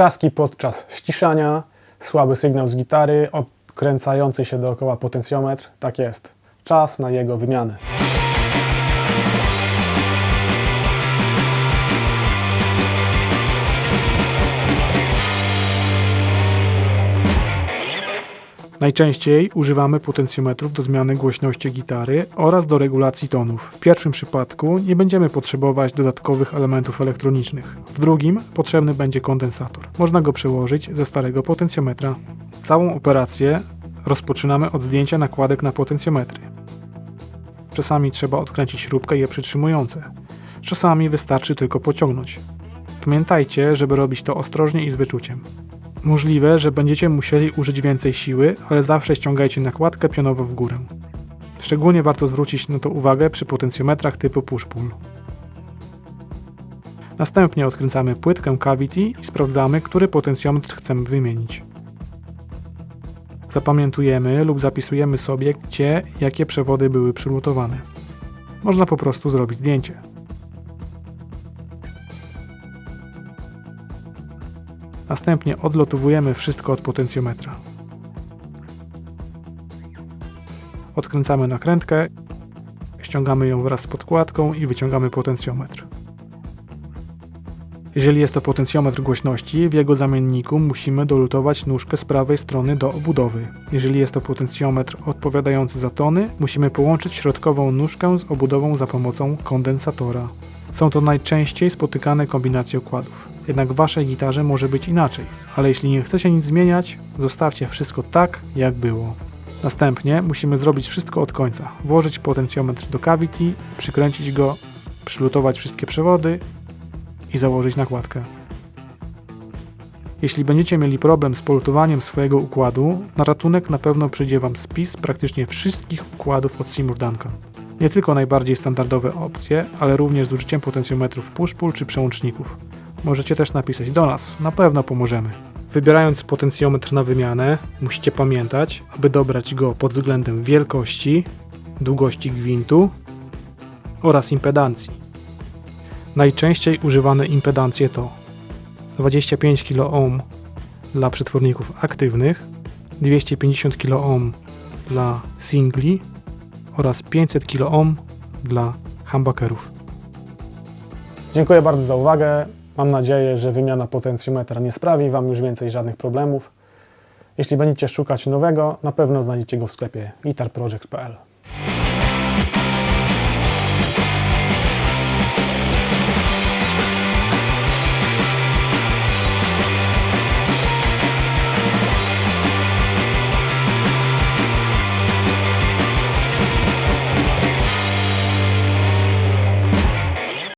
Trzaski podczas ściszania, słaby sygnał z gitary, odkręcający się dookoła potencjometr. Tak jest. Czas na jego wymianę. Najczęściej używamy potencjometrów do zmiany głośności gitary oraz do regulacji tonów. W pierwszym przypadku nie będziemy potrzebować dodatkowych elementów elektronicznych. W drugim potrzebny będzie kondensator. Można go przełożyć ze starego potencjometra. Całą operację rozpoczynamy od zdjęcia nakładek na potencjometry. Czasami trzeba odkręcić śrubkę je przytrzymujące. Czasami wystarczy tylko pociągnąć. Pamiętajcie, żeby robić to ostrożnie i z wyczuciem. Możliwe, że będziecie musieli użyć więcej siły, ale zawsze ściągajcie nakładkę pionowo w górę. Szczególnie warto zwrócić na to uwagę przy potencjometrach typu push-pull. Następnie odkręcamy płytkę cavity i sprawdzamy, który potencjometr chcemy wymienić. Zapamiętujemy lub zapisujemy sobie, gdzie jakie przewody były przylutowane. Można po prostu zrobić zdjęcie. Następnie odlotowujemy wszystko od potencjometra. Odkręcamy nakrętkę, ściągamy ją wraz z podkładką i wyciągamy potencjometr. Jeżeli jest to potencjometr głośności, w jego zamienniku musimy dolutować nóżkę z prawej strony do obudowy. Jeżeli jest to potencjometr odpowiadający za tony, musimy połączyć środkową nóżkę z obudową za pomocą kondensatora. Są to najczęściej spotykane kombinacje układów. Jednak w waszej gitarze może być inaczej, ale jeśli nie chcecie nic zmieniać, zostawcie wszystko tak, jak było. Następnie musimy zrobić wszystko od końca. Włożyć potencjometr do cavity, przykręcić go, przylutować wszystkie przewody i założyć nakładkę. Jeśli będziecie mieli problem z polutowaniem swojego układu, na ratunek na pewno przyjdzie Wam spis praktycznie wszystkich układów od Seymour Duncan. Nie tylko najbardziej standardowe opcje, ale również z użyciem potencjometrów push-pull czy przełączników. Możecie też napisać do nas, na pewno pomożemy. Wybierając potencjometr na wymianę, musicie pamiętać, aby dobrać go pod względem wielkości, długości gwintu oraz impedancji. Najczęściej używane impedancje to 25 kOhm dla przetworników aktywnych, 250 kOhm dla singli oraz 500 kOhm dla humbuckerów. Dziękuję bardzo za uwagę. Mam nadzieję, że wymiana potencjometra nie sprawi Wam już więcej żadnych problemów. Jeśli będziecie szukać nowego, na pewno znajdziecie go w sklepie guitarproject.pl.